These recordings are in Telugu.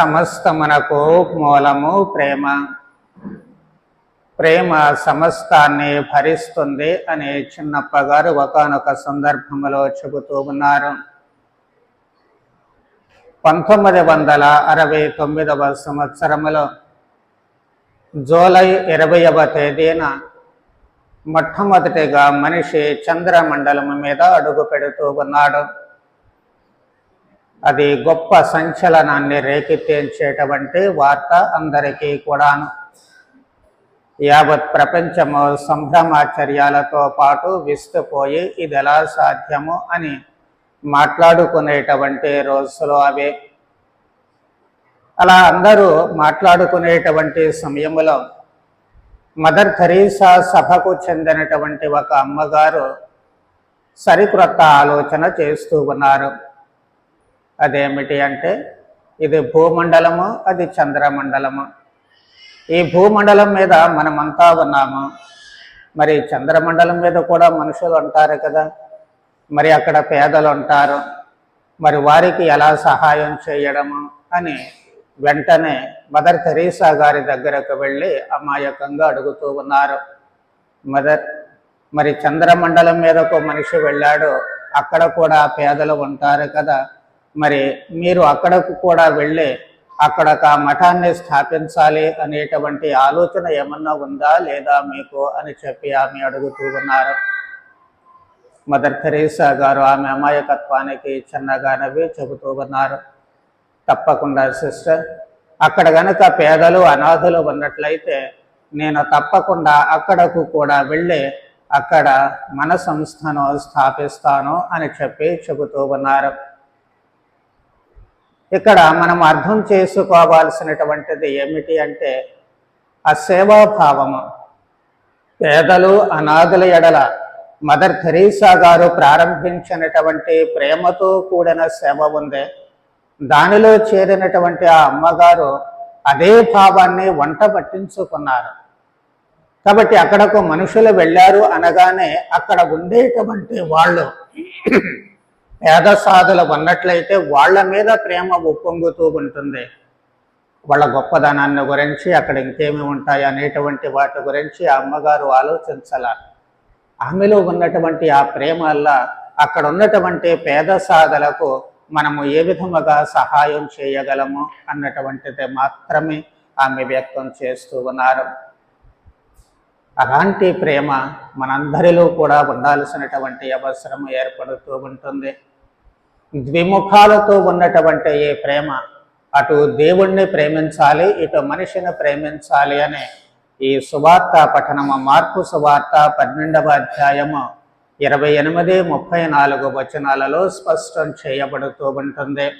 సమస్తమునకు మూలము ప్రేమ. ప్రేమ సమస్తాన్ని భరిస్తుంది అని చిన్నప్ప గారు ఒకనొక సందర్భంలో చెబుతూ ఉన్నారు. పంతొమ్మిది వందల అరవై తొమ్మిదవ సంవత్సరములో జూలై ఇరవైవ తేదీన మొట్టమొదటిగా మనిషి చంద్రమండలం మీద అడుగు పెడుతూ ఉన్నాడు. అది గొప్ప సంచలనాన్ని రేకెత్తించేటువంటి వార్త అందరికీ కూడాను. యావత్ ప్రపంచము సంభ్రమాచర్యాలతో పాటు విస్తుపోయి ఇది ఎలా సాధ్యము అని మాట్లాడుకునేటువంటి రోజులు అవే. అలా అందరూ మాట్లాడుకునేటువంటి సమయంలో మదర్ థరీసా సభకు చెందినటువంటి ఒక అమ్మగారు సరికొత్త ఆలోచన చేస్తూ ఉన్నారు. అదేమిటి అంటే ఇది భూమండలము అది చంద్రమండలము. ఈ భూమండలం మీద మనమంతా ఉన్నాము. మరి చంద్రమండలం మీద కూడా మనుషులు ఉంటారు కదా. మరి అక్కడ పేదలు ఉంటారు. మరి వారికి ఎలా సహాయం చేయడము అని వెంటనే మదర్ తెరీసా గారి దగ్గరకు వెళ్ళి అమాయకంగా అడుగుతూ ఉన్నారు. మదర్ మరి చంద్రమండలం మీదకు మనిషి వెళ్ళాడు. అక్కడ కూడా పేదలు ఉంటారు కదా. మరి మీరు అక్కడకు కూడా వెళ్ళి అక్కడ ఒక మఠాన్ని స్థాపించాలి అనేటువంటి ఆలోచన ఏమన్నా ఉందా లేదా మీకు అని చెప్పి ఆమె అడుగుతూ ఉన్నారు. మదర్ థెరీసా గారు ఆమె అమాయకత్వానికి చిన్నగానవి చెబుతూ ఉన్నారు. తప్పకుండా సిస్టర్ అక్కడ గనక పేదలు అనాథులు ఉన్నట్లయితే నేను తప్పకుండా అక్కడకు కూడా వెళ్ళి అక్కడ మన సంస్థను స్థాపిస్తాను అని చెప్పి చెబుతూ ఉన్నారు. ఇక్కడ మనం అర్థం చేసుకోవాల్సినటువంటిది ఏమిటి అంటే ఆ సేవాభావము. పేదలు అనాథుల ఎడల మదర్ థెరీసా గారు ప్రారంభించినటువంటి ప్రేమతో కూడిన సేవ ఉంది. దానిలో చేరినటువంటి ఆ అమ్మగారు అదే భావాన్ని వంట పట్టించుకున్నారు. కాబట్టి అక్కడకు మనుషులు వెళ్ళారు అనగానే అక్కడ ఉండేటువంటి వాళ్ళు పేద సాధులు ఉన్నట్లయితే వాళ్ళ మీద ప్రేమ ఉప్పొంగుతూ ఉంటుంది. వాళ్ళ గొప్పదనాన్ని గురించి అక్కడ ఇంకేమి ఉంటాయి అనేటువంటి వాటి గురించి ఆ అమ్మగారు ఆలోచించాల. ఆమెలో ఉన్నటువంటి ఆ ప్రేమ వల్ల అక్కడ ఉన్నటువంటి పేద సాధలకు మనము ఏ విధముగా సహాయం చేయగలము అన్నటువంటిది మాత్రమే ఆమె వ్యక్తం చేస్తూ ఉన్నారు. అలాంటి ప్రేమ మనందరిలో కూడా ఉండాల్సినటువంటి అవసరం ఏర్పడుతూ ఉంటుంది. ద్విముఖాలతో ఉన్నటువంటి ఏ ప్రేమ అటు దేవుణ్ణి ప్రేమించాలి ఇటు మనిషిని ప్రేమించాలి అనే ఈ సువార్త పఠనము మార్పు సువార్త పన్నెండవ అధ్యాయము ఇరవై ఎనిమిది ముప్పై నాలుగు వచనాలలో స్పష్టం చేయబడుతూ ఉంటుంది.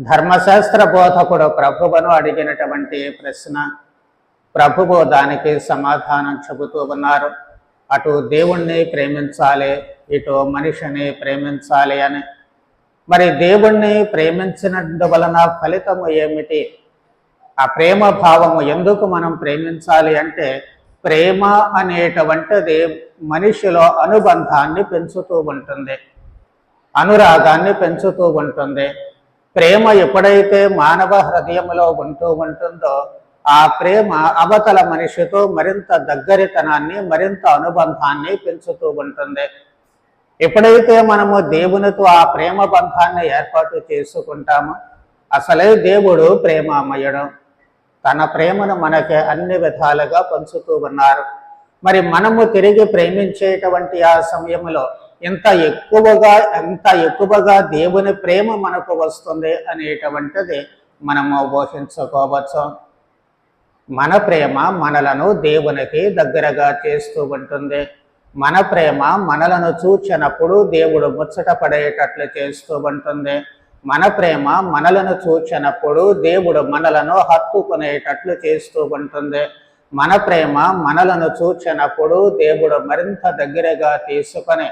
ధర్మశాస్త్ర బోధకుడు ప్రభువును అడిగినటువంటి ప్రశ్న ప్రభువు దానికి సమాధానం చెబుతూ ఉన్నారు. అటు దేవుణ్ణి ప్రేమించాలి ఇటు మనిషిని ప్రేమించాలి అని మరి దేవుణ్ణి ప్రేమించినందు వలన ఫలితము ఏమిటి? ఆ ప్రేమ భావము ఎందుకు మనం ప్రేమించాలి అంటే ప్రేమ అనేటువంటిది మనిషిలో అనుబంధాన్ని పెంచుతూ ఉంటుంది. అనురాగాన్ని పెంచుతూ ఉంటుంది. ప్రేమ ఎప్పుడైతే మానవ హృదయంలో ఉంటూ ఉంటుందో ఆ ప్రేమ అవతల మనిషితో మరింత దగ్గరితనాన్ని మరింత అనుబంధాన్ని పెంచుతూ ఉంటుంది. ఎప్పుడైతే మనము దేవునితో ఆ ప్రేమ బంధాన్ని ఏర్పాటు చేసుకుంటామో అసలే దేవుడు ప్రేమామయుడు. తన ప్రేమను మనకి అన్ని విధాలుగా పంచుతూ ఉన్నారు. మరి మనము తిరిగి ప్రేమించేటువంటి ఆ సమయంలో ఎంత ఎక్కువగా ఎంత ఎక్కువగా దేవుని ప్రేమ మనకు వస్తుంది అనేటువంటిది మనము ఊహించుకోవచ్చు. మన ప్రేమ మనలను దేవునికి దగ్గరగా చేస్తూ ఉంటుంది. మన ప్రేమ మనలను చూచినప్పుడు దేవుడు ముచ్చట పడేటట్లు చేస్తూ ఉంటుంది. మన ప్రేమ మనలను చూచినప్పుడు దేవుడు మనలను హత్తుకునేటట్లు చేస్తూ ఉంటుంది. మన ప్రేమ మనలను చూచినప్పుడు దేవుడు మరింత దగ్గరగా తీసుకొని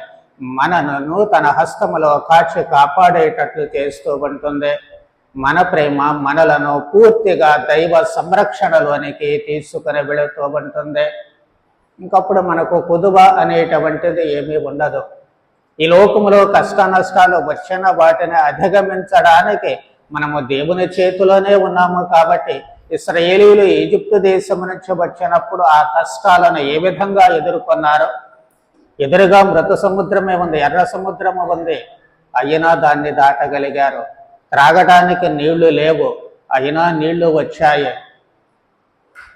మనను తన హస్తములో కాచి కాపాడేటట్లు చేస్తూ ఉంటుంది. మన ప్రేమ మనలను పూర్తిగా దైవ సంరక్షణలోనికి తీసుకుని వెళుతూ ఉంటుంది. ఇంకప్పుడు మనకు కుదువ అనేటువంటిది ఏమీ ఉండదు. ఈ లోకములో కష్ట నష్టాలు వచ్చిన వాటిని అధిగమించడానికి మనము దేవుని చేతిలోనే ఉన్నాము కాబట్టి ఇస్రాయేలీలు ఈజిప్టు దేశం నుంచి వచ్చినప్పుడు ఆ కష్టాలను ఏ విధంగా ఎదుర్కొన్నారో? ఎదురుగా మృత సముద్రమే ఉంది ఎర్ర సముద్రము ఉంది. అయినా దాన్ని దాటగలిగారు. త్రాగడానికి నీళ్ళు లేవు. అయినా నీళ్ళు వచ్చాయి.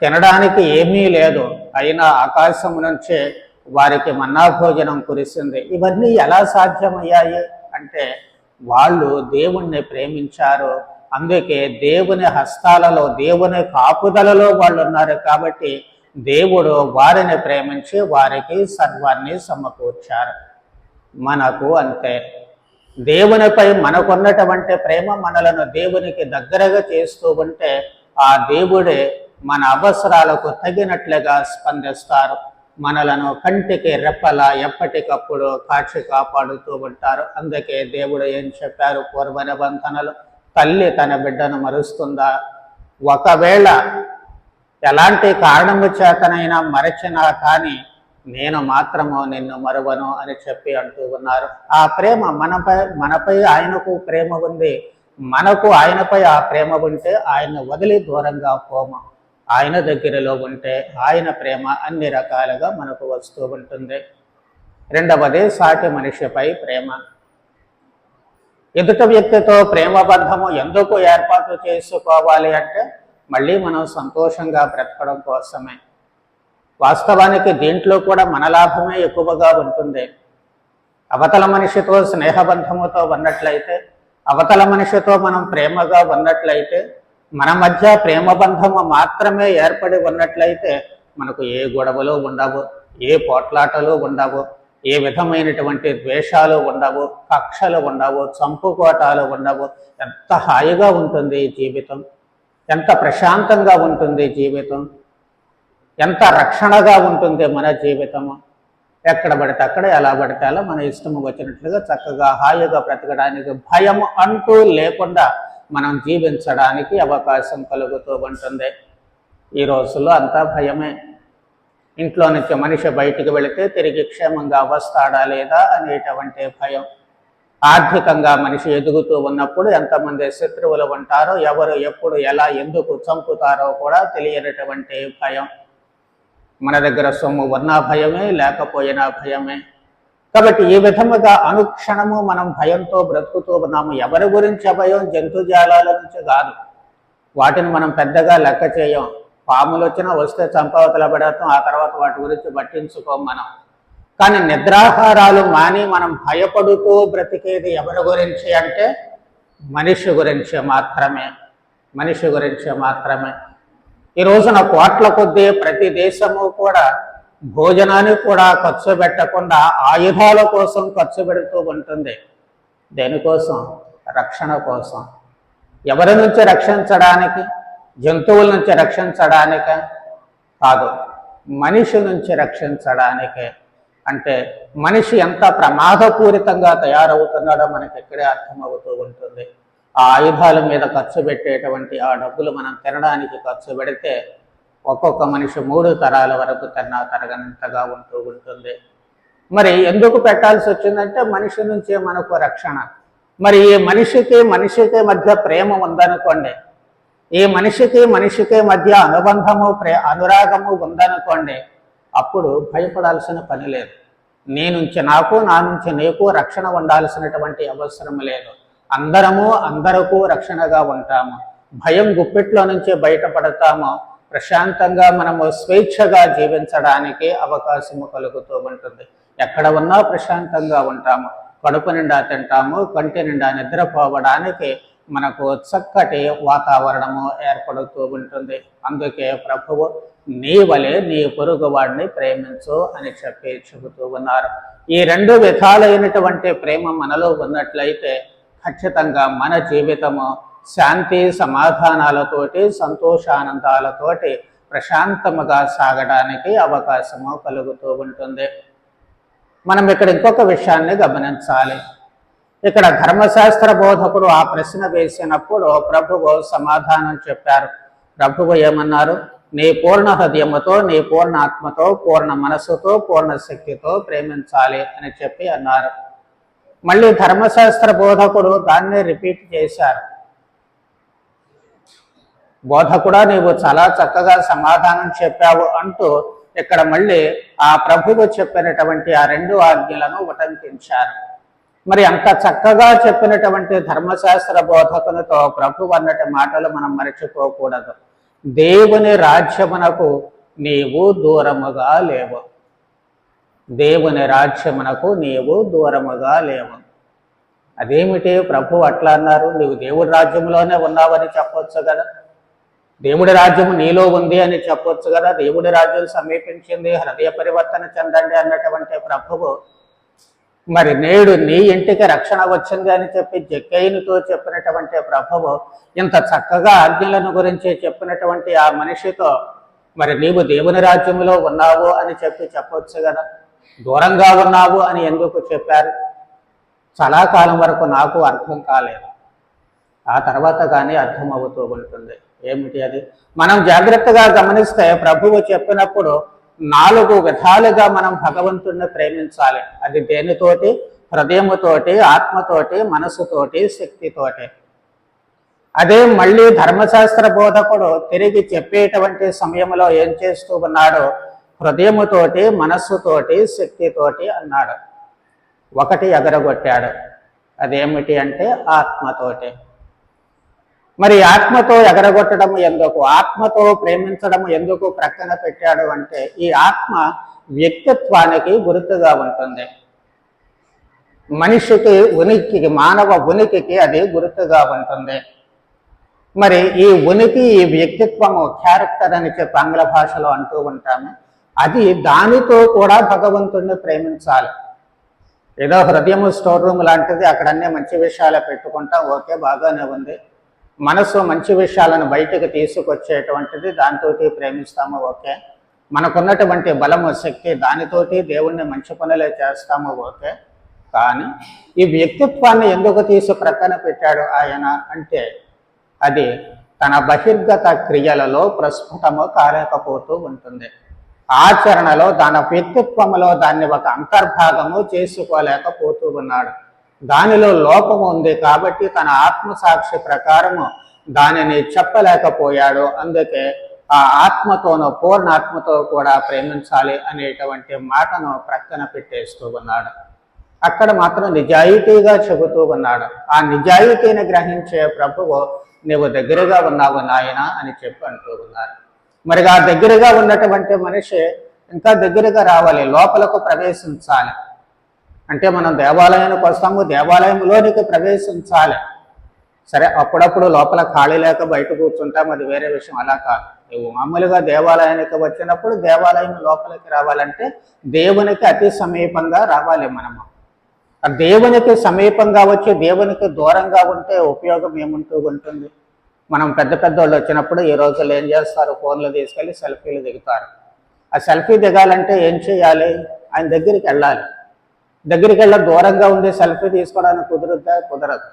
తినడానికి ఏమీ లేదు. అయినా ఆకాశం నుంచే వారికి మన్నా భోజనం కురిసింది. ఇవన్నీ ఎలా సాధ్యమయ్యాయి? అంటే వాళ్ళు దేవుణ్ణి ప్రేమించారు. అందుకే దేవుని హస్తాలలో దేవుని కాపుదలలో వాళ్ళు ఉన్నారు కాబట్టి దేవుడు వారిని ప్రేమించి వారికి సర్వాన్ని సమకూర్చారు. మనకు అంతే. దేవునిపై మనకున్నటువంటి ప్రేమ మనలను దేవునికి దగ్గరగా చేస్తూ ఉంటే ఆ దేవుడే మన అవసరాలకు తగినట్లుగా స్పందిస్తారు. మనలను కంటికి రెప్పల ఎప్పటికప్పుడు కాచి కాపాడుతూ ఉంటారు. అందుకే దేవుడు ఏం చెప్పారు? పూర్వ నిబంధనలు తల్లి తన బిడ్డను మరుస్తుందా? ఒకవేళ ఎలాంటి కారణము చేతనైనా మరచినా కానీ నేను మాత్రము నిన్ను మరువను అని చెప్పి అంటూ ఉన్నారు. ఆ ప్రేమ మనపై మనపై ఆయనకు ప్రేమ ఉంది. మనకు ఆయనపై ఆ ప్రేమ ఉంటే ఆయన వదిలి దూరంగా పోమ. ఆయన దగ్గరలో ఉంటే ఆయన ప్రేమ అన్ని రకాలుగా మనకు వస్తూ ఉంటుంది. రెండవది సాటి మనిషిపై ప్రేమ. ఎదుట వ్యక్తితో ప్రేమబద్ధము ఎందుకు ఏర్పాటు చేసుకోవాలి అంటే మళ్ళీ మనం సంతోషంగా బ్రతకడం కోసమే. వాస్తవానికి దీంట్లో కూడా మన లాభమే ఎక్కువగా ఉంటుంది. అవతల మనిషితో స్నేహబంధముతో ఉన్నట్లయితే అవతల మనిషితో మనం ప్రేమగా ఉన్నట్లయితే మన మధ్య ప్రేమబంధము మాత్రమే ఏర్పడి ఉన్నట్లయితే మనకు ఏ గొడవలు ఉండవు ఏ పోట్లాటలు ఉండవు ఏ విధమైనటువంటి ద్వేషాలు ఉండవు కక్షలు ఉండవు చంపుకోటాలు ఉండవు ఎంత హాయిగా ఉంటుంది జీవితం ఎంత ప్రశాంతంగా ఉంటుంది జీవితం ఎంత రక్షణగా ఉంటుంది మన జీవితము ఎక్కడ పడితే అక్కడ ఎలా పడితే అలా మన ఇష్టము వచ్చినట్లుగా చక్కగా హాయిగా బ్రతకడానికి భయం అంటూ లేకుండా మనం జీవించడానికి అవకాశం కలుగుతూ ఉంటుంది. ఈ రోజుల్లో అంతా భయమే. ఇంట్లో నుంచి మనిషి బయటికి వెళితే తిరిగి క్షేమంగా వస్తాడా లేదా అనేటువంటి భయం. ఆర్థికంగా మనిషి ఎదుగుతూ ఉన్నప్పుడు ఎంతమంది శత్రువులు ఉంటారో ఎవరు ఎప్పుడు ఎలా ఎందుకు చంపుతారో కూడా తెలియనటువంటి భయం. మన దగ్గర సొమ్ము ఉన్నా భయమే లేకపోయినా భయమే. కాబట్టి ఈ విధముగా అనుక్షణము మనం భయంతో బ్రతుకుతూ ఉన్నాము. ఎవరి గురించి అభయం? జంతుజాలాల నుంచి కాదు. వాటిని మనం పెద్దగా లెక్క చేయం పాములు వచ్చినా వస్తే చంపవతల పడతాం. ఆ తర్వాత వాటి గురించి పట్టించుకోం మనం. కానీ నిద్రాహారాలు మాని మనం భయపడుతూ బ్రతికేది ఎవరి గురించి అంటే మనిషి గురించి మాత్రమే. మనిషి గురించి మాత్రమే. ఈ రోజున కోట్ల కొద్దీ ప్రతి దేశము కూడా భోజనానికి కూడా ఖర్చు పెట్టకుండా ఆయుధాల కోసం ఖర్చు పెడుతూ ఉంటుంది. దేనికోసం? రక్షణ కోసం. ఎవరి నుంచి రక్షించడానికి? జంతువుల నుంచి రక్షించడానికి కాదు మనిషి నుంచి రక్షించడానికే. అంటే మనిషి ఎంత ప్రమాదపూరితంగా తయారవుతున్నాడో మనకి ఇక్కడే అర్థమవుతూ ఉంటుంది. ఆ ఆయుధాల మీద ఖర్చు పెట్టేటువంటి ఆ డబ్బులు మనం తినడానికి ఖర్చు పెడితే ఒక్కొక్క మనిషి మూడు తరాల వరకు తిన్నా తరగనంతగా ఉంటూ ఉంటుంది. మరి ఎందుకు పెట్టాల్సి వచ్చిందంటే మనిషి నుంచే మనకు రక్షణ. మరి ఈ మనిషికి మనిషికి మధ్య ప్రేమ ఉందనుకోండి. ఈ మనిషికి మనిషికి మధ్య అనుబంధము ప్రే అనురాగము ఉందనుకోండి అప్పుడు భయపడాల్సిన పని లేదు. నీ నుంచి నాకు నా నుంచి నీకు రక్షణ ఉండాల్సినటువంటి అవసరం లేదు. అందరము అందరకు రక్షణగా ఉంటాము. భయం గుప్పిట్లో నుంచి బయటపడతాము. ప్రశాంతంగా మనము స్వేచ్ఛగా జీవించడానికి అవకాశము కలుగుతూ ఉంటుంది. ఎక్కడ ఉన్నా ప్రశాంతంగా ఉంటాము. కడుపు నిండా తింటాము. కంటి నిండా నిద్రపోవడానికి మనకు చక్కటి వాతావరణము ఏర్పడుతూ ఉంటుంది. అందుకే ప్రభువు నీ వలె నీ పొరుగు వాడిని ప్రేమించు అని చెప్పి చెబుతూ ఉన్నారు. ఈ రెండు విధాలైనటువంటి ప్రేమ మనలో ఉన్నట్లయితే ఖచ్చితంగా మన జీవితము శాంతి సమాధానాలతోటి సంతోషానందాలతోటి ప్రశాంతముగా సాగడానికి అవకాశము కలుగుతూ ఉంటుంది. మనం ఇక్కడ ఇంకొక విషయాన్ని గమనించాలి. ఇక్కడ ధర్మశాస్త్ర బోధకుడు ఆ ప్రశ్న వేసినప్పుడు ప్రభువు సమాధానం చెప్పారు. ప్రభువు ఏమన్నారు? నీ పూర్ణ హృదయముతో నీ పూర్ణ ఆత్మతో పూర్ణ మనసుతో పూర్ణ శక్తితో ప్రేమించాలి అని చెప్పి అన్నారు. మళ్ళీ ధర్మశాస్త్ర బోధకుడు దాన్నే రిపీట్ చేశారు. బోధ కూడా నీవు చాలా చక్కగా సమాధానం చెప్పావు అంటూ ఇక్కడ మళ్ళీ ఆ ప్రభువు చెప్పినటువంటి ఆ రెండు ఆజ్ఞలను ఉటంకించారు. మరి అంత చక్కగా చెప్పినటువంటి ధర్మశాస్త్ర బోధకునితో ప్రభు అన్నటి మాటలు మనం మరచిపోకూడదు. దేవుని రాజ్యమునకు నీవు దూరముగా లేవు. దేవుని రాజ్యమునకు నీవు దూరముగా లేవు. అదేమిటి? ప్రభు అట్లా అన్నారు. నీవు దేవుడి రాజ్యంలోనే ఉన్నావని చెప్పొచ్చు కదా. దేవుడి రాజ్యం నీలో ఉంది అని చెప్పొచ్చు కదా. దేవుడి రాజ్యం సమీపించింది హృదయ పరివర్తన చెందండి అన్నటువంటి ప్రభువు. మరి నేడు నీ ఇంటికి రక్షణ వచ్చింది అని చెప్పి జక్కయ్యనితో చెప్పినటువంటి ప్రభువు ఇంత చక్కగా ఆజ్ఞలను గురించి చెప్పినటువంటి ఆ మనిషితో మరి నీవు దేవుని రాజ్యంలో ఉన్నావు అని చెప్పి చెప్పవచ్చు కదా. దూరంగా ఉన్నావు అని ఎందుకు చెప్పారు? చాలా కాలం వరకు నాకు అర్థం కాలేదు. ఆ తర్వాత కానీ అర్థమవుతూ ఉంటుంది. ఏమిటి అది? మనం జాగ్రత్తగా గమనిస్తే ప్రభువు చెప్పినప్పుడు నాలుగు విధాలుగా మనం భగవంతుణ్ణి ప్రేమించాలి. అది దేనితోటి? హృదయముతోటి ఆత్మతోటి మనసుతోటి శక్తితోటి. అదే మళ్ళీ ధర్మశాస్త్ర బోధకుడు తిరిగి చెప్పేటువంటి సమయంలో ఏం చేస్తూ ఉన్నాడు? హృదయముతోటి మనస్సుతోటి శక్తితోటి అన్నాడు. ఒకటి ఎగరగొట్టాడు. అదేమిటి అంటే ఆత్మతోటి. మరి ఆత్మతో ఎగరగొట్టడం ఎందుకు? ఆత్మతో ప్రేమించడం ఎందుకు ప్రక్కన పెట్టాడు అంటే ఈ ఆత్మ వ్యక్తిత్వానికి గుర్తుగా ఉంటుంది. మనిషికి ఉనికికి మానవ ఉనికికి అది గుర్తుగా ఉంటుంది. మరి ఈ ఉనికి ఈ వ్యక్తిత్వము క్యారెక్టర్ అని చెప్పి ఆంగ్ల భాషలో అంటూ ఉంటాము. అది దానితో కూడా భగవంతుణ్ణి ప్రేమించాలి. ఏదో హృదయము స్టోర్ రూమ్ లాంటిది అక్కడన్నీ మంచి విషయాలు పెట్టుకుంటాం ఓకే బాగానే ఉంది. మనసు మంచి విషయాలను బయటకు తీసుకొచ్చేటువంటిది దాంతో ప్రేమిస్తాము ఓకే. మనకున్నటువంటి బలము శక్తి దానితోటి దేవుణ్ణి మంచి పనులే చేస్తాము ఓకే. కానీ ఈ వ్యక్తిత్వాన్ని ఎందుకు తీసి ప్రక్కన పెట్టాడు ఆయన అంటే అది తన బహిర్గత క్రియలలో ప్రస్ఫుటము కాలేకపోతూ ఉంటుంది. ఆచరణలో తన వ్యక్తిత్వంలో దాన్ని ఒక అంతర్భాగము చేసుకోలేకపోతూ ఉన్నాడు. దానిలో లోపం ఉంది కాబట్టి తన ఆత్మసాక్షి ప్రకారము దానిని చెప్పలేకపోయాడు. అందుకే ఆ ఆత్మతోనూ పూర్ణాత్మతో కూడా ప్రేమించాలి అనేటువంటి మాటను ప్రక్కన పెట్టేస్తూ ఉన్నాడు. అక్కడ మాత్రం నిజాయితీగా చెబుతూ ఉన్నాడు. ఆ నిజాయితీని గ్రహించే ప్రభువు నీవు దగ్గరగా ఉన్నావు నాయన అని చెప్పి అంటూ ఉన్నారు. మరి ఆ దగ్గరగా ఉన్నటువంటి మనిషి ఇంకా దగ్గరగా రావాలి లోపలకు ప్రవేశించాలి. అంటే మనం దేవాలయానికి వస్తాము దేవాలయంలోనికి ప్రవేశించాలి. సరే అప్పుడప్పుడు లోపల ఖాళీ లేక బయట కూర్చుంటాం అది వేరే విషయం అలా కాదు. నువ్వు మామూలుగా దేవాలయానికి వచ్చినప్పుడు దేవాలయం లోపలికి రావాలంటే దేవునికి అతి సమీపంగా రావాలి మనము. ఆ దేవునికి సమీపంగా వచ్చి దేవునికి దూరంగా ఉంటే ఉపయోగం ఏముంటూ ఉంటుంది? మనం పెద్ద పెద్ద వాళ్ళు వచ్చినప్పుడు ఈ రోజుల్లో ఏం చేస్తారు? ఫోన్లు తీసుకెళ్ళి సెల్ఫీలు దిగుతారు. ఆ సెల్ఫీ దిగాలంటే ఏం చేయాలి? ఆయన దగ్గరికి వెళ్ళాలి. దగ్గరికి వెళ్ళ దూరంగా ఉండే సెల్ఫీ తీసుకోవడానికి కుదురుద్దా? కుదరదు.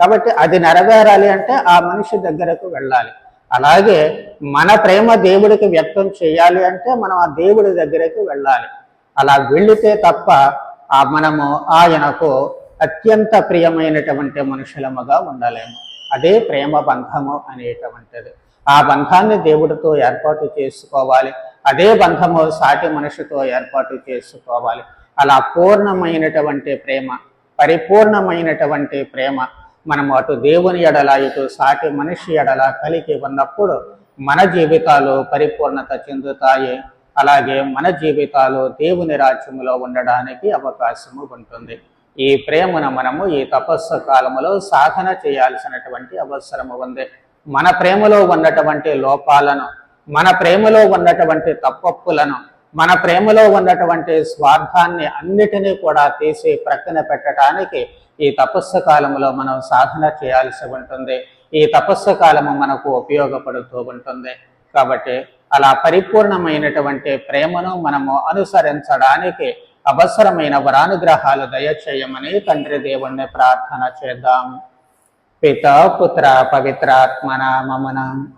కాబట్టి అది నెరవేరాలి అంటే ఆ మనిషి దగ్గరకు వెళ్ళాలి. అలాగే మన ప్రేమ దేవుడికి వ్యక్తం చేయాలి అంటే మనం ఆ దేవుడి దగ్గరికి వెళ్ళాలి. అలా వెళితే తప్ప ఆ మనము ఆయనకు అత్యంత ప్రియమైనటువంటి మనుషులముగా ఉండలేము. అదే ప్రేమ బంధము అనేటువంటిది. ఆ బంధాన్ని దేవుడితో ఏర్పాటు చేసుకోవాలి. అదే బంధము సాటి మనిషితో ఏర్పాటు చేసుకోవాలి. అలా పూర్ణమైనటువంటి ప్రేమ పరిపూర్ణమైనటువంటి ప్రేమ మనము అటు దేవుని ఎడల ఇటు సాటి మనిషి ఎడల కలిగి ఉన్నప్పుడు మన జీవితాలు పరిపూర్ణత చెందుతాయి. అలాగే మన జీవితాలు దేవుని రాజ్యంలో ఉండడానికి అవకాశము ఉంటుంది. ఈ ప్రేమను మనము ఈ తపస్సు కాలములో సాధన చేయాల్సినటువంటి అవసరము ఉంది. మన ప్రేమలో ఉన్నటువంటి లోపాలను మన ప్రేమలో ఉన్నటువంటి తప్పప్పులను మన ప్రేమలో ఉన్నటువంటి స్వార్థాన్ని అన్నిటినీ కూడా తీసి ప్రక్కన పెట్టడానికి ఈ తపస్సు కాలంలో మనం సాధన చేయాల్సి ఉంటుంది. ఈ తపస్సు కాలము మనకు ఉపయోగపడుతూ ఉంటుంది. కాబట్టి అలా పరిపూర్ణమైనటువంటి ప్రేమను మనము అనుసరించడానికి అవసరమైన వరానుగ్రహాలు దయచేయమని తండ్రి దేవుణ్ణి ప్రార్థన చేద్దాం. పిత పుత్ర పవిత్రాత్మన మమనం.